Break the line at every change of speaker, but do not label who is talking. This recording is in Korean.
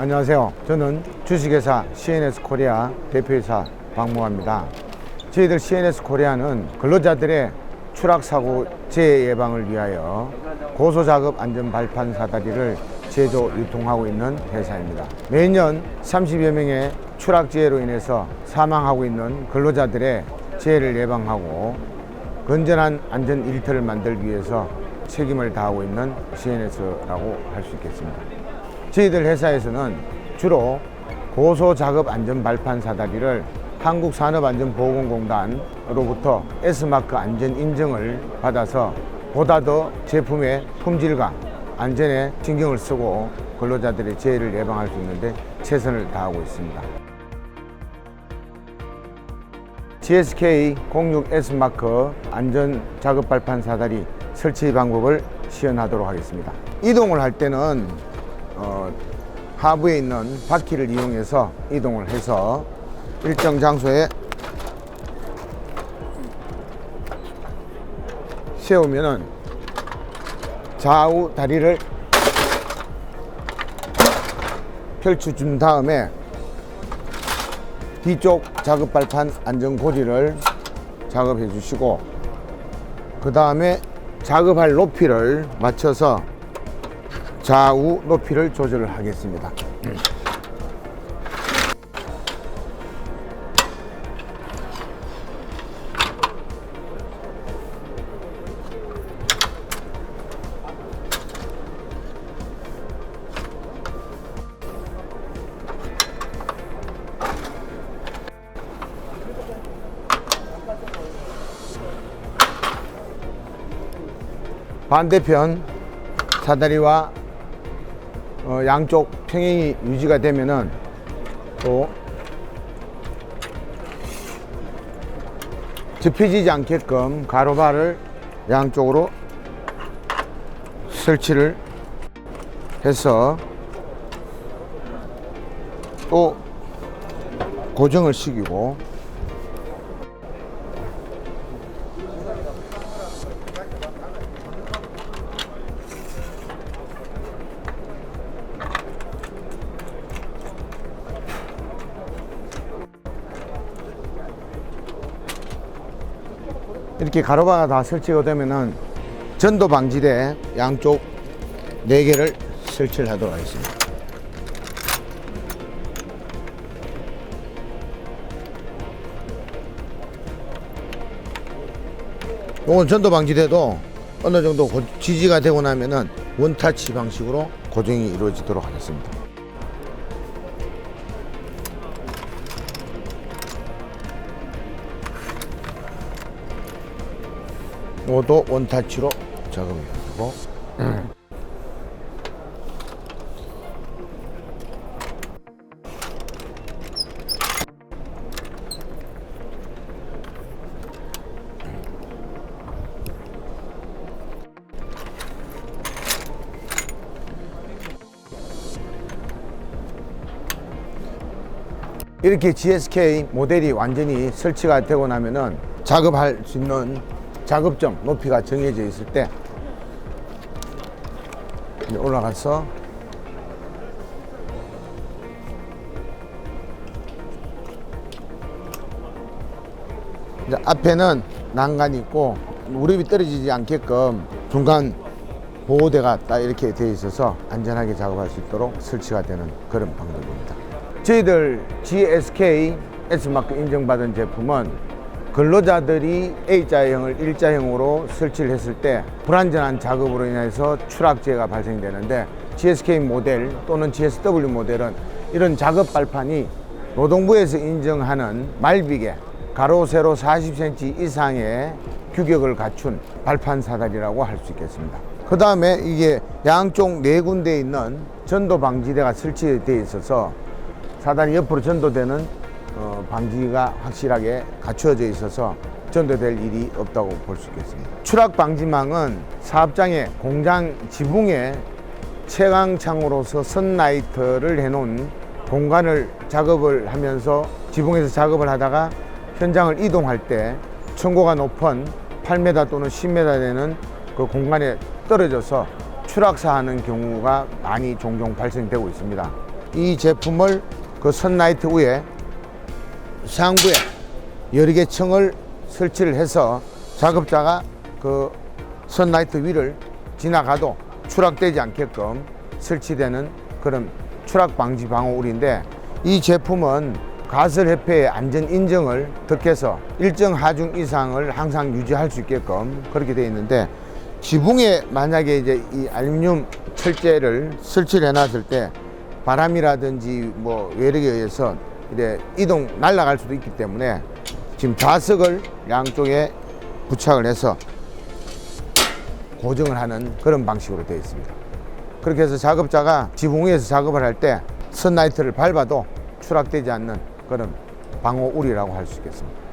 안녕하세요. 저는 주식회사 CNS 코리아 대표이사 박무화입니다. 저희들 CNS 코리아는 근로자들의 추락사고 재해 예방을 위하여 고소작업 안전 발판 사다리를 제조 유통하고 있는 회사입니다. 매년 30여 명의 추락재해로 인해서 사망하고 있는 근로자들의 재해를 예방하고 건전한 안전 일터를 만들기 위해서 책임을 다하고 있는 CNS라고 할 수 있겠습니다. 저희들 회사에서는 주로 고소 작업 안전 발판 사다리를 한국산업안전보건공단으로부터 S마크 안전 인증을 받아서 보다 더 제품의 품질과 안전에 신경을 쓰고 근로자들의 재해를 예방할 수 있는데 최선을 다하고 있습니다. GSK 06S 마크 안전 작업 발판 사다리 설치 방법을 시연하도록 하겠습니다. 이동을 할 때는 어, 하부에 있는 바퀴를 이용해서 이동을 해서 일정 장소에 세우면은 좌우 다리를 펼쳐준 다음에 뒤쪽 작업 발판 안전 고리를 작업해 주시고 그 다음에 작업할 높이를 맞춰서 좌우 높이를 조절을 하겠습니다. 반대편 사다리와 어, 양쪽 평행이 유지가 되면은 또 접혀지지 않게끔 가로바를 양쪽으로 설치를 해서 또 고정을 시키고 이렇게 가로바가 다 설치가 되면은 전도 방지대 양쪽 네개를 설치를 하도록 하겠습니다. 이건 전도 방지대도 어느 정도 고- 지지가 되고 나면은 원타치 방식으로 고정이 이루어지도록 하겠습니다. 이것도 원타치로 작업해주고 이렇게 GSK 모델이 완전히 설치가 되고 나면은 작업할 수 있는 작업점 높이가 정해져 있을 때 이제 올라가서 이제 앞에는 난간이 있고 무릎이 떨어지지 않게끔 중간 보호대가 딱 이렇게 되어 있어서 안전하게 작업할 수 있도록 설치가 되는 그런 방법입니다. 저희들 GSK S마크 인정받은 제품은 근로자들이 A자형을 일자형으로 설치를 했을 때 불안전한 작업으로 인해서 추락재해가 발생되는데 GSK 모델 또는 GSW 모델은 이런 작업 발판이 노동부에서 인정하는 말비계 가로 세로 40cm 이상의 규격을 갖춘 발판 사다리라고 할 수 있겠습니다. 그 다음에 이게 양쪽 네 군데에 있는 전도 방지대가 설치되어 있어서 사다리 옆으로 전도되는 어, 방지가 확실하게 갖추어져 있어서 전도될 일이 없다고 볼 수 있겠습니다. 추락 방지망은 사업장의 공장 지붕에 채광창으로서 선라이트를 해놓은 공간을 작업을 하면서 지붕에서 작업을 하다가 현장을 이동할 때 층고가 높은 8m 또는 10m 되는 그 공간에 떨어져서 추락사하는 경우가 많이 종종 발생되고 있습니다. 이 제품을 그 선라이트 위에 상부에 여러 개 층을 설치를 해서 작업자가 그 선라이트 위를 지나가도 추락되지 않게끔 설치되는 그런 추락 방지 방어울인데 이 제품은 가설협회의 안전 인증을 득해서 일정 하중 이상을 항상 유지할 수 있게끔 그렇게 되어 있는데 지붕에 만약에 이제 이 알루미늄 철제를 설치를 해놨을 때 바람이라든지 뭐 외력에 의해서 이제 이동 날아갈 수도 있기 때문에 지금 좌석을 양쪽에 부착을 해서 고정을 하는 그런 방식으로 되어 있습니다. 그렇게 해서 작업자가 지붕 위에서 작업을 할 때 선라이트를 밟아도 추락되지 않는 그런 방어울이라고 할 수 있겠습니다.